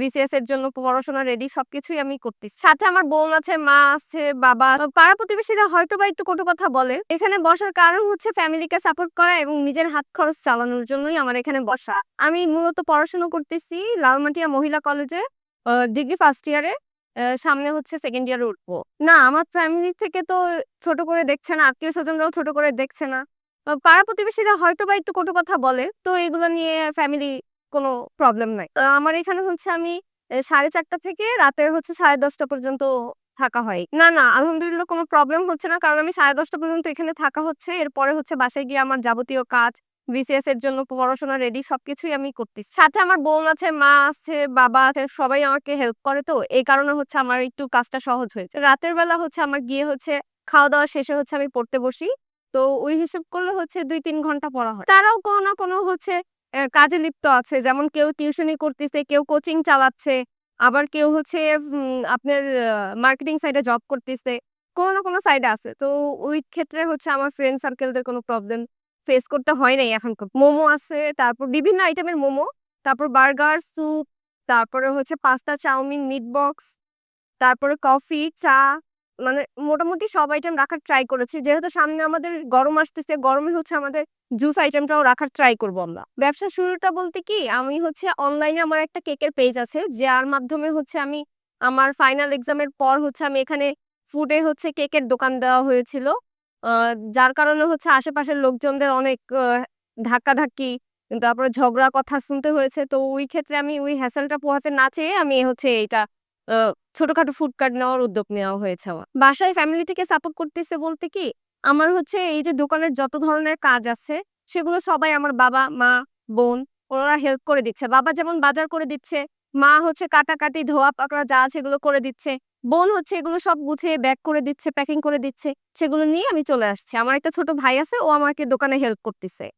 BCS এর জন্য পড়াশোনা রেডি সবকিছুই আমি করতেছি। সাথে আমার বোন আছে, মা আছে, বাবা। পাড়া প্রতিবেশীরা হয়তো বা একটু কটু কথা বলে। এখানে বসার কারণ হচ্ছে ফ্যামিলিকে সাপোর্ট করা এবং নিজের হাত খরচ চালানোর জন্যই আমার এখানে বসা। আমি মূলত পড়াশোনা করতেছি লালমাটিয়া মহিলা কলেজে ডিগ্রি ফার্স্ট ইয়ারে সামনে হচ্ছে সেকেন্ড ইয়ারে উঠবো। না, আমার ফ্যামিলি থেকে তো ছোট করে দেখছে না, আত্মীয় স্বজনরাও ছোট করে দেখছে না। পাড়া প্রতিবেশীরা হয়তো বা একটু কটু কথা বলে। তো এগুলো নিয়ে ফ্যামিলি কোনো প্রবলেম নাই। আমার এখানে হচ্ছে আমি সাড়ে চারটা থেকে রাতের হচ্ছে সাড়ে দশটা পর্যন্ত থাকা হয়। না না, আলহামদুলিল্লাহ কোনো প্রবলেম হচ্ছে না, কারণ আমি সাড়ে দশটা পর্যন্ত এখানে থাকা হচ্ছে। এরপরে হচ্ছে বাসায় গিয়ে আমার যাবতীয় কাজ বিসিএস এর জন্য পড়াশোনা রেডি সবকিছুই আমি করতেছি। সাথে আমার বোন আছে, মা আছে, বাবা আছে, সবাই আমাকে হেল্প করে তো, এই কারণে হচ্ছে আমার একটু কাজটা সহজ হয়েছে। রাতের বেলা হচ্ছে আমার গিয়ে হচ্ছে খাওয়া দাওয়া শেষে হচ্ছে আমি পড়তে বসি। তো ওই হিসেব করলে হচ্ছে দুই তিন ঘণ্টা পড়া হয়। তারাও কোনো না কোনো হচ্ছে কাজে লিপ্ত আছে। যেমন কেউ টিউশনি করতেছে, কেউ কোচিং চালাচ্ছে, আবার কেউ হচ্ছে আপনার মার্কেটিং সাইডে জব করতেছে। কোনো না কোনো সাইডে আছে। তো ওই ক্ষেত্রে হচ্ছে আমার ফ্রেন্ড সার্কেলদের কোনো প্রবলেম ফেস করতে হয় নাই এখন মোমো আছে, তারপর বিভিন্ন আইটেমের মোমো, তারপর বার্গার স্যুপ তারপরে হচ্ছে pasta chow mein meat box তারপরে কফি চা মানে মোটামুটি সব আইটেম রাখার ট্রাই করেছি। যেহেতু সামনে আমাদের গরম আসতেছে গরমে হচ্ছে আমাদের জুস আইটেমটাও রাখার ট্রাই করব আমরা। ব্যবসা শুরুটা বলতে কি, আমি হচ্ছে অনলাইনে আমার একটা কেকের পেজ আছে, যার মাধ্যমে হচ্ছে আমি আমার ফাইনাল এক্সামের পর হচ্ছে আমি এখানে ফুডে হচ্ছে কেকের দোকান দেওয়া হয়েছিল। যার কারণে হচ্ছে আশেপাশের লোকজনদের অনেক ধাক্কাধাক্কি, তারপরে ঝগড়া কথা শুনতে হয়েছে। তো ওই ক্ষেত্রে আমি ওই হ্যাসেলটা পোহাতে না চেয়ে আমি হচ্ছে এটা ছোটখাটো ফুড কার্ট নেওয়ার উদ্যোগ নেওয়া হয়েছে আমার। বাসায় ফ্যামিলি থেকে সাপোর্ট করতেছে বলতে কি, আমার হচ্ছে এই যে দোকানের যত ধরনের কাজ আছে, সেগুলো সবাই আমার বাবা, মা, বোন, ওরা হেল্প করে দিচ্ছে। বাবা যেমন বাজার করে দিচ্ছে, মা হচ্ছে কাটাকাটি, ধোয়া পাকড়া যা আছে এগুলো করে দিচ্ছে, বোন হচ্ছে এগুলো সব গুছিয়ে ব্যাগ করে দিচ্ছে প্যাকিং করে দিচ্ছে, সেগুলো নিয়ে আমি চলে আসছি। আমার একটা ছোট ভাই আছে, ও আমাকে দোকানে হেল্প করতেছে।